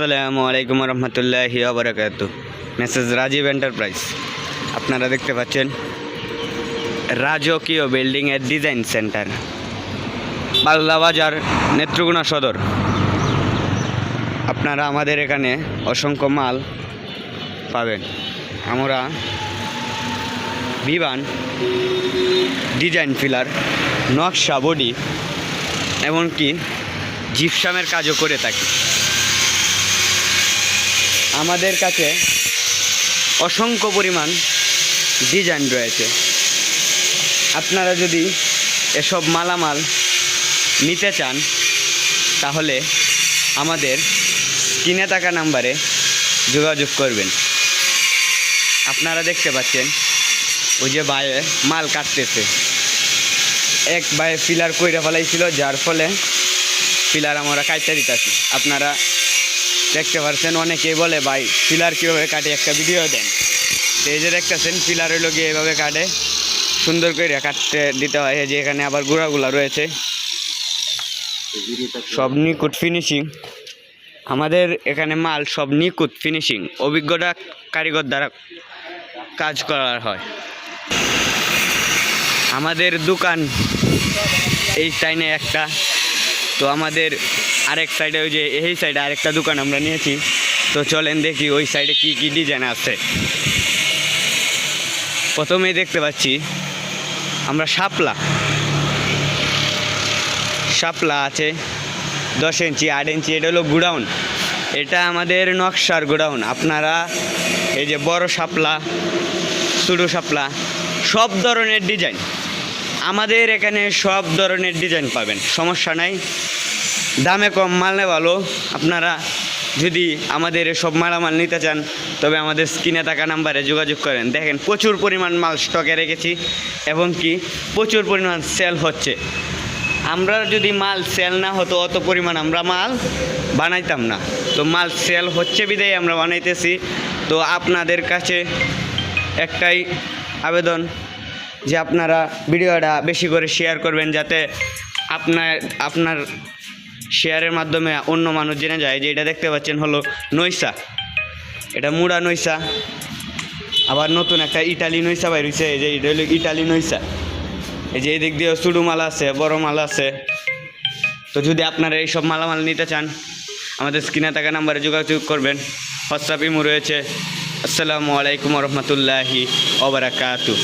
আসসালামু আলাইকুম রহমতুল্লাহি আবরাকাতু মেসেজ রাজীব এন্টারপ্রাইজ আপনারা দেখতে পাচ্ছেন রাজকীয় বিল্ডিংয়ের ডিজাইন সেন্টার পাল্লা বাজার, নেত্রকোনা সদর। আপনারা আমাদের এখানে অসংখ্য মাল পাবেন। আমরা বিমান ডিজাইন ফিলার নকশা বডি এমনকি জিপসামের কাজও করে থাকি। আমাদের কাছে অসংখ্য পরিমাণ ডিজাইন রয়েছে। আপনারা যদি এসব মালামাল নিতে চান, তাহলে আমাদের কিনে থাকা নাম্বারে যোগাযোগ করবেন। আপনারা দেখতে পাচ্ছেন, ওই যে বায়ে মাল কাটতেছে। এক বায়ে ফিলার কইরা ফেলাইছিল, যার ফলে ফিলার আমরা কাটতে দিতেছি। আপনারা দেখতে পারছেন, অনেকেই বলে, ভাই, পিলার কীভাবে কাটে? একটা ভিডিও দেন। তো এই যে দেখতেছেন, পিলার গিয়ে এভাবে কাটে। সুন্দর করে কাটতে দিতে হয়। যে এখানে আবার গুঁড়াগুলা রয়েছে। সব নিকুট ফিনিশিং আমাদের এখানে মাল সব নিকুট ফিনিশিং অভিজ্ঞতা কারিগর দ্বারা কাজ করা হয়। আমাদের দোকান এই সাইনে একটা। তো আমাদের আরেক সাইডে ওই যে এই সাইডে আরেকটা দোকান আমরা নিয়েছি। তো চলেন দেখি ওই সাইডে কি কি ডিজাইন আছে। প্রথমেই দেখতে পাচ্ছি, আমরা শাপলা। শাপলা আছে দশ ইঞ্চি, আট ইঞ্চি, এটা হলো গুডাউন। এটা আমাদের নকশার গোডাউন। আপনারা এই যে বড় শাপলা, ছোটো শাপলা, সব ধরনের ডিজাইন আমাদের এখানে সব ধরনের ডিজাইন পাবেন, সমস্যা নাই। দামে কম, মাল ভালো। আপনারা যদি আমাদের সব মালামাল নিতে চান, তবে আমাদের স্ক্রিনে থাকা নাম্বারে যোগাযোগ করেন। দেখেন, প্রচুর পরিমাণ মাল স্টকে রেখেছি, এবং কি প্রচুর পরিমাণ সেল হচ্ছে। আমরা যদি মাল সেল না হতো, অত পরিমাণ আমরা মাল বানাইতাম না। তো মাল সেল হচ্ছে বিদায় আমরা বানাইতেছি। তো আপনাদের কাছে একটাই আবেদন যে আপনারা ভিডিওটা বেশি করে শেয়ার করবেন যাতে আপনার আপনার শেয়ারের মাধ্যমে অন্য মানুষ জেনে যায় যে এটা দেখতে পাচ্ছেন হলো নৈসা। এটা মুড়া নৈসা। আবার নতুন একটা ইটালি নৈসা বাইরেছে এই যে এটা হলো ইটালি নৈসা। এই যে এই দিক দিয়ে ছোটো মাল আছে, বড় মাল আছে। তো যদি আপনারা এইসব মালামাল নিতে চান, আমাদের স্ক্রিনে থাকা নাম্বারে যোগাযোগ করবেন। হোয়াটসঅ্যাপ ইমো রয়েছে। আসসালামু আলাইকুম রহমতুল্লাহি ওবরাকাতু